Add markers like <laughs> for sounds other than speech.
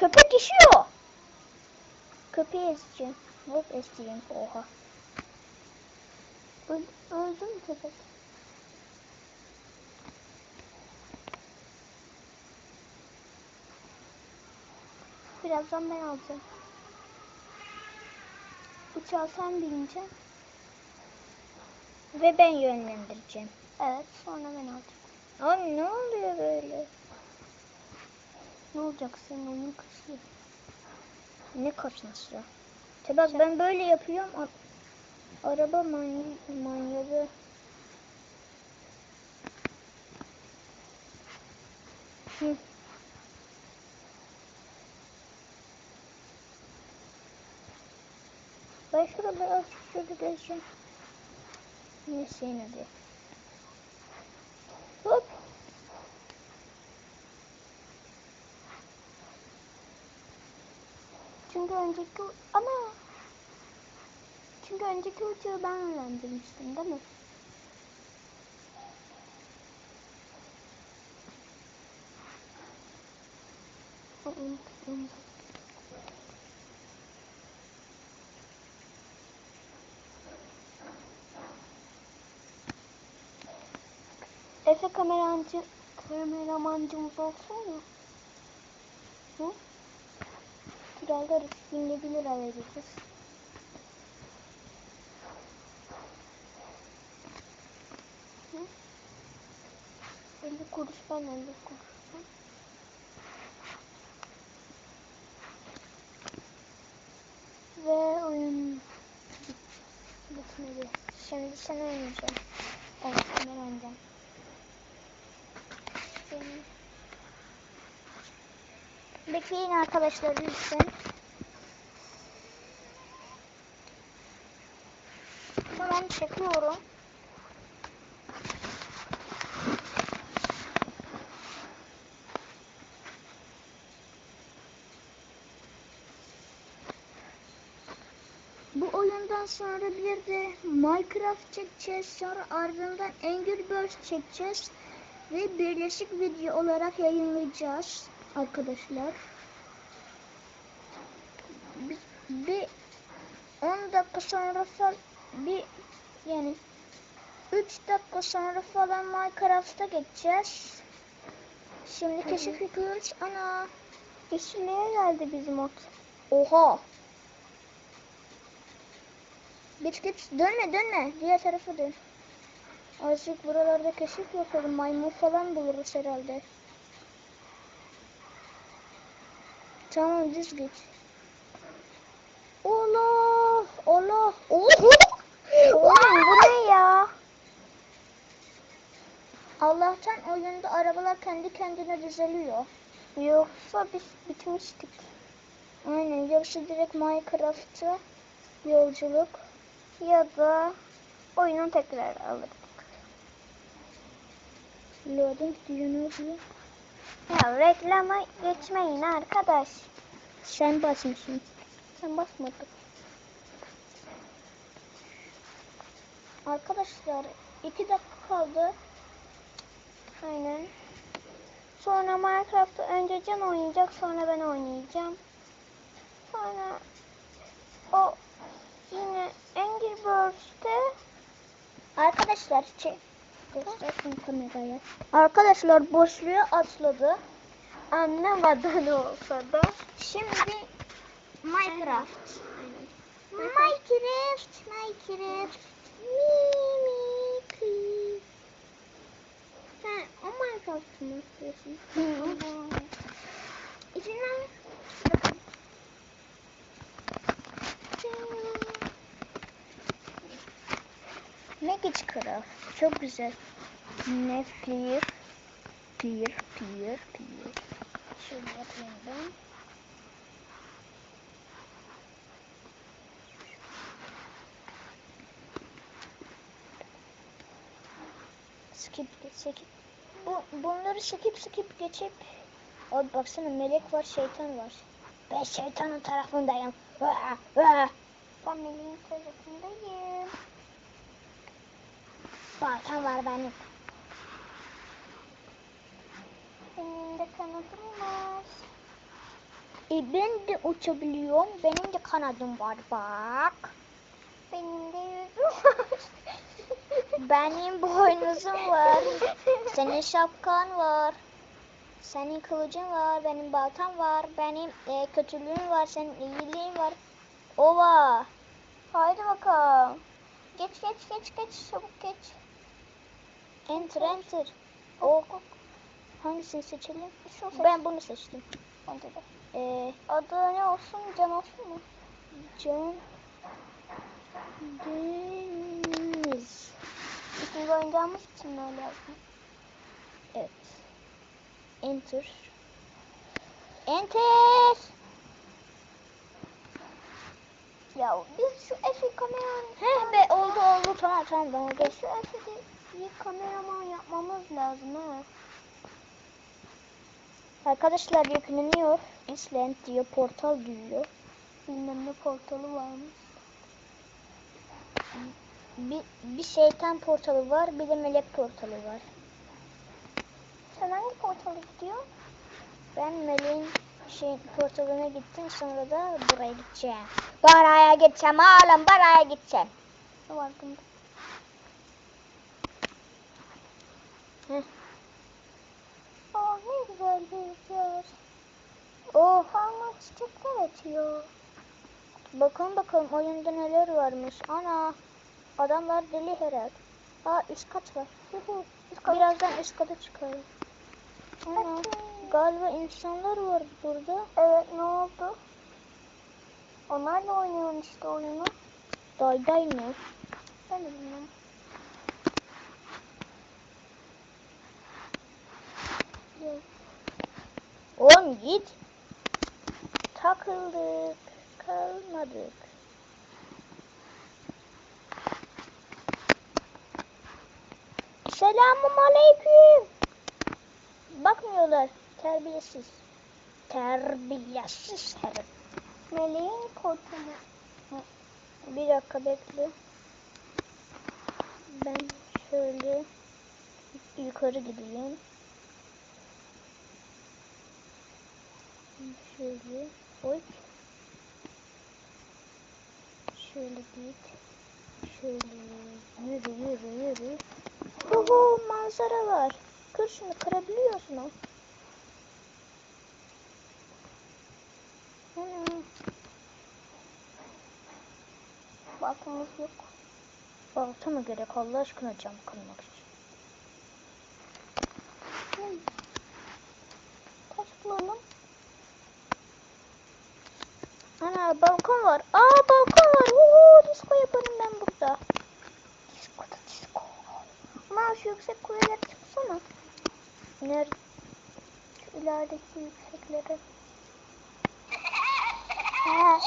Köpek işiyor. Köpeği ezeceğim. Hop ezeceğim. Oha. Öl, öldü mü köpek? Birazdan ben alacağım. Uçağa sen bineceksin. Ve ben yönlendireceğim. Evet sonra ben alacağım. Abi ne oluyor böyle? Ne olacak senin oyun kasıyor. Ne kasması? Te bak ben böyle yapıyorum. Araba many manyağı. Hı. Ben şurada biraz şöyle geleceğim. Neyse yine de. Hop. Çünkü önceki ama çünkü önceki uçağı ben öğrendirmiştim değil mi? Unuttum. Efe kamerancı kameramancımız olsun mu? Hı? Kiralarız. Günde bir lira vereceğiz. Hı? 50 kuruş ben 50 kuruş. Ve oyun bit- bitmedi. Şimdi sen oynayacaksın. Evet ben oynayacağım. Benim Bekleyin arkadaşlar lütfen. Hemen çekiyorum. Bu oyundan sonra bir de Minecraft çekeceğiz. Sonra ardından Angry Birds çekeceğiz. Ve birleşik video olarak yayınlayacağız arkadaşlar. Bir, bir 10 dakika sonra falan bir yani 3 dakika sonra falan Minecraft'a geçeceğiz. Şimdi keşif yapıyoruz. Ana ismine geldi bizim ot. Oha. Geç geç dönme dönme diğer tarafa dön. Azıcık buralarda keşif yapalım. Maymun falan buluruz herhalde. Tamam düz geç. Allah! Allah! Oho! Oğlum bu ne ya? Allah'tan oyunda arabalar kendi kendine düzeliyor. Yoksa biz bitmiştik. Aynen yoksa direkt Minecraft'a yolculuk ya da oyunu tekrar alırdık. Loading diyor ne oluyor? Ya reklama geçmeyin arkadaş. Sen basmışsın. Sen basmadın. Arkadaşlar iki dakika kaldı. Aynen. Sonra Minecraft'ı önce Can oynayacak sonra ben oynayacağım. Sonra o yine Angry Birds'te arkadaşlar çek göstersin kameraya. Arkadaşlar boşluğa atladı. Anlamadan olsa da. Şimdi Minecraft. Minecraft, Minecraft. Mimikri. Ha, o Minecraft mı istiyorsun? Magicraft. Çok güzel. Ne pir? Pir, pir, pir. Şöyle yapayım ben. Skip, skip. Bu, bunları skip skip geçip Abi baksana melek var, şeytan var. Ben şeytanın tarafındayım. Meleğin tarafındayım. Baltam var benim. Benim de kanatım var. E ben de uçabiliyorum. Benim de kanadım var bak. Benim de yüzüm var. <laughs> Benim boynuzum var. Senin şapkan var. Senin kılıcın var. Benim baltam var. Benim e, kötülüğüm var. Senin iyiliğin var. Ova. Haydi bakalım. Geç geç geç geç çabuk geç. Enter enter. O hangisini seçelim? Şunu seç. Ben bunu seçtim. De. Ee, Adı ne olsun? Can olsun mu? Can Deniz. İkinci oyuncağımız için öyle yazdım? Evet. Enter. Enter. Ya biz şu Efe kameraman... Heh be oldu oldu tamam tamam ben. Biz şu Efe'de bir kameraman yapmamız lazım ha. Arkadaşlar yükleniyor. Island diyor portal diyor. Bilmem ne portalı varmış. Bir, bir şeytan portalı var bir de melek portalı var. Sen hangi portala gidiyorsun? Ben meleğin şey portalına gittim sonra da buraya gideceğim. Baraya gideceğim oğlum baraya gideceğim. Ne var bunda? Heh. Aa ne güzel bir yer. Oh Parmak çiçekler açıyor. Bakın bakalım oyunda neler varmış. Ana adamlar deli herhalde. Aa üst kat var. Yuhu. Birazdan üst kata çıkarım. Ana galiba insanlar var burada. Evet ne oldu? Onlarla oynuyorum işte oyunu. Dayday mı? Ben de bilmiyorum. Oğlum git. Takıldık. Kalmadık. Selamun aleyküm. Bakmıyorlar. Terbiyesiz. Terbiyesiz herif. Meleğin portalı. Bir dakika bekle. Ben şöyle yukarı gideyim. Şöyle. Oy. Şöyle git. Şöyle yürü yürü yürü. Oho manzara var. Kır şunu kırabiliyorsun o. Ana. Baltamız yok. Balta mı gerek Allah aşkına cam kırmak için? Taş bulalım. Ana balkon var. Aa balkon var. Oo disco yaparım ben burada. Disko da disko. Ama şu yüksek kulelere çıksana. Nerede? Şu ilerideki yükseklere. <laughs> Ha.